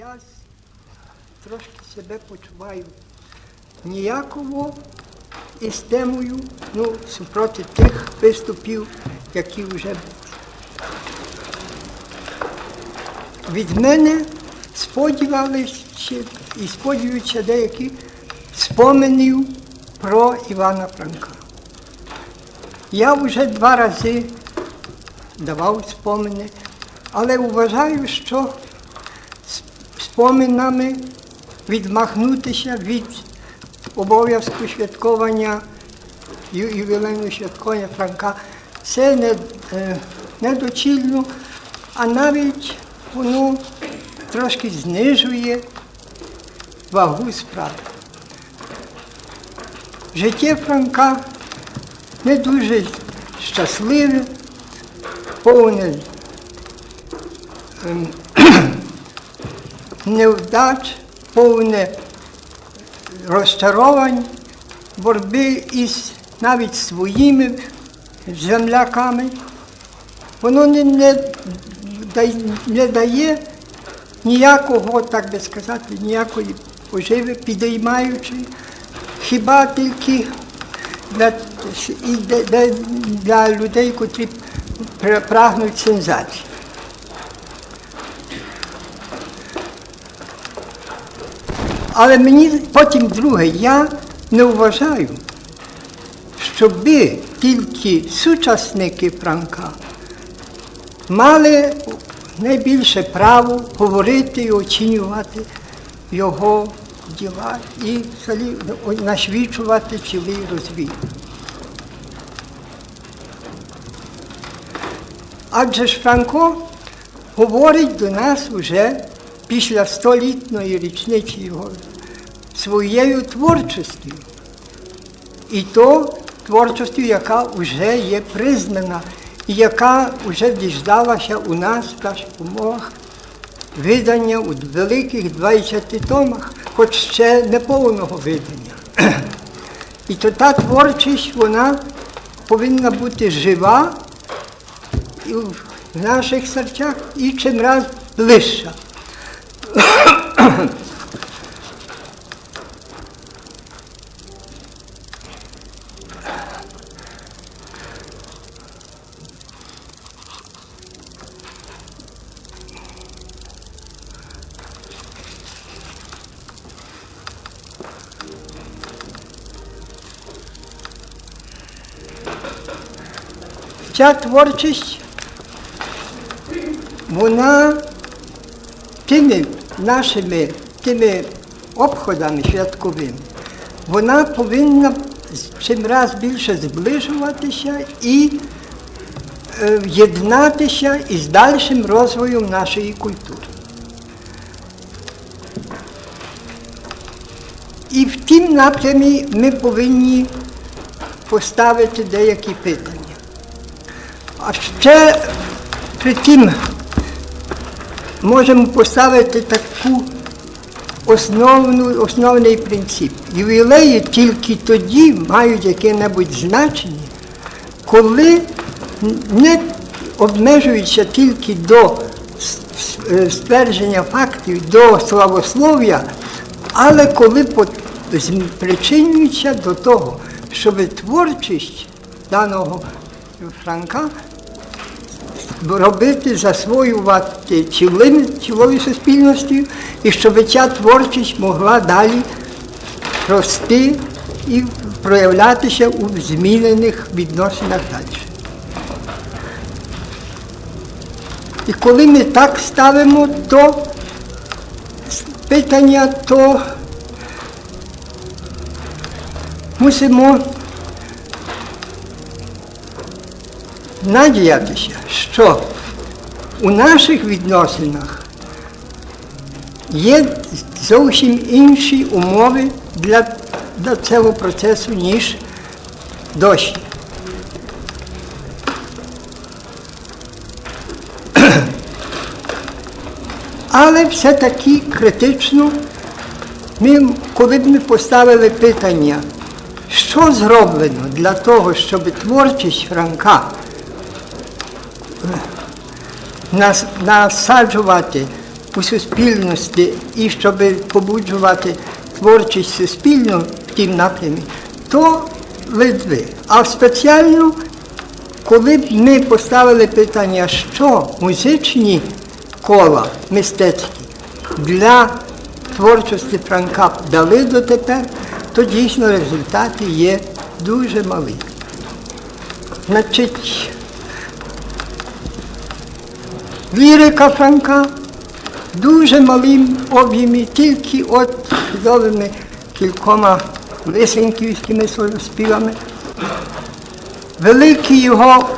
Я трошки себе почуваю ніяково із темою, ну, супроти тих виступів, які вже. Від мене сподівалися і сподіваються деякі споменів про Івана Франка. Я вже два рази давав спомини, але вважаю, що з споминами відмахнутися від обов'язку святкування ювілейного святкування Франка це не, е, недоцільно, а навіть воно трошки знижує вагу справи. Життя Франка не дуже щасливе, повне ем, невдач, повне розчарувань, боротьби із навіть своїми земляками. Воно не, не, дає ніякого, так би сказати, ніякої поживи, підіймаючи, хіба тільки для, де- для людей, котрі прагнуть сенсації. Але мені потім друге, я не вважаю, щоби тільки сучасники Франка мали найбільше право говорити і оцінювати його діла і взагалі насвічувати цілий розвій. Адже ж Франко говорить до нас уже після столітньої річниці його своєю творчістю. І то творчістю, яка вже є признана, і яка вже діждалася у нас в наших умовах видання у великих 20 томах, хоч ще не повного видання. І то та творчість, вона повинна бути жива і в наших серцях і чим раз ближча. Ця творчість, вона тими нашими тими обходами святковими, вона повинна чим раз більше зближуватися і е, єднатися із дальшим розвоєм нашої культури. І в тім напрямі ми повинні поставити деякі питання. А ще при тім можемо поставити таку основну, основний принцип. Ювілеї тільки тоді мають яке-небудь значення, коли не обмежуються тільки до е, ствердження фактів, до славослов'я, але коли причинюються до того, щоб творчість даного Франка робити, засвоювати цілим, цілою суспільністю, і щоб ця творчість могла далі рости і проявлятися у змінених відносинах далі. І коли ми так ставимо, то питання, то мусимо надіятися, що у наших відносинах є зовсім інші умови для, для цього процесу, ніж досі. Але все-таки критично, ми, коли б ми поставили питання, що зроблено для того, щоб творчість Франка нас- насаджувати у суспільності і щоб побуджувати творчість суспільну в тім напрямі, то ледве. А спеціально, коли б ми поставили питання, що музичні кола мистецькі для творчості Франка дали дотепер, то дійсно результати є дуже малі. Значить, лірика Франка дуже малим об'ємі, тільки от чудовими кількома лисенківськими співами. Великі його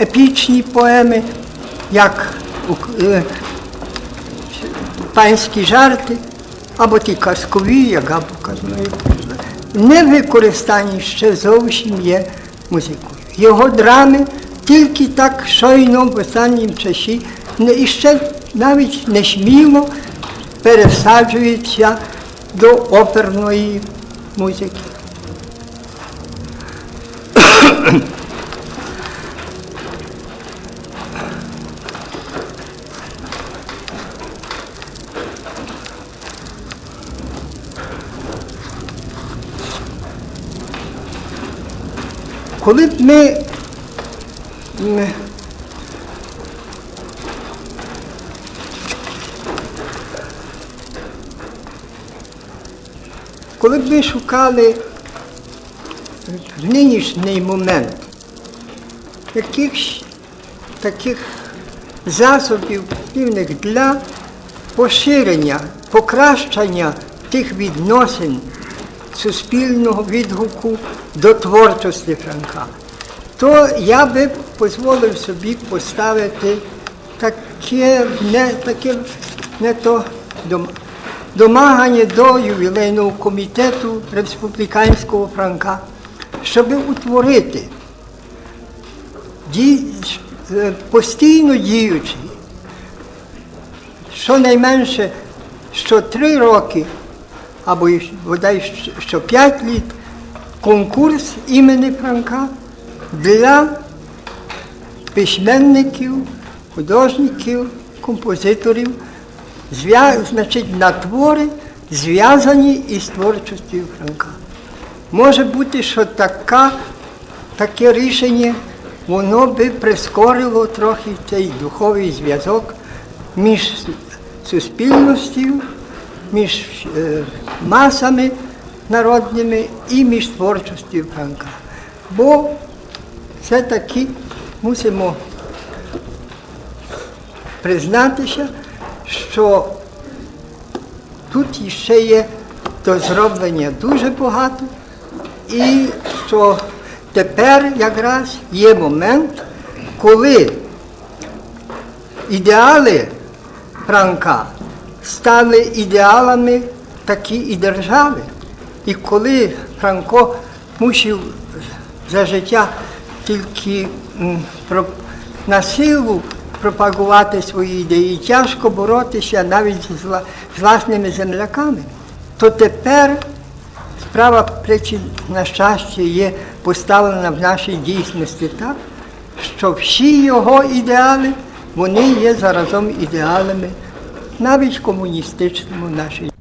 епічні поеми, як е, панські жарти, або ті казкові, як Габука знає, не використані ще зовсім є музикою. Його драми тільки так щойно в останнім часі і ще навіть не сміло пересаджуються до оперної музики. Коли б ми коли б ми шукали в нинішній момент якихось таких засобів активних для поширення, покращення тих відносин суспільного відгуку до творчості Франка, то я би дозволив собі поставити таке не, таке не то дом- домагання до ювілейного комітету республіканського Франка, щоб утворити е, постійно діючий, щонайменше що три роки, або бодай що- п'ять літ, конкурс імені Франка для письменників, художників, композиторів, значить, на твори, зв'язані із творчістю Франка. Може бути, що така, таке рішення воно би прискорило трохи цей духовий зв'язок між суспільністю, між е, масами народними і між творчістю Франка. Бо все-таки мусимо признатися, що тут ще є до зроблення дуже багато, і що тепер якраз є момент, коли ідеали Франка стали ідеалами такі і держави. І коли Франко мусив за життя тільки про, на силу пропагувати свої ідеї, тяжко боротися навіть з, власними земляками, то тепер справа причин, на щастя, є поставлена в нашій дійсності так, що всі його ідеали, вони є заразом ідеалами навіть комуністичному нашій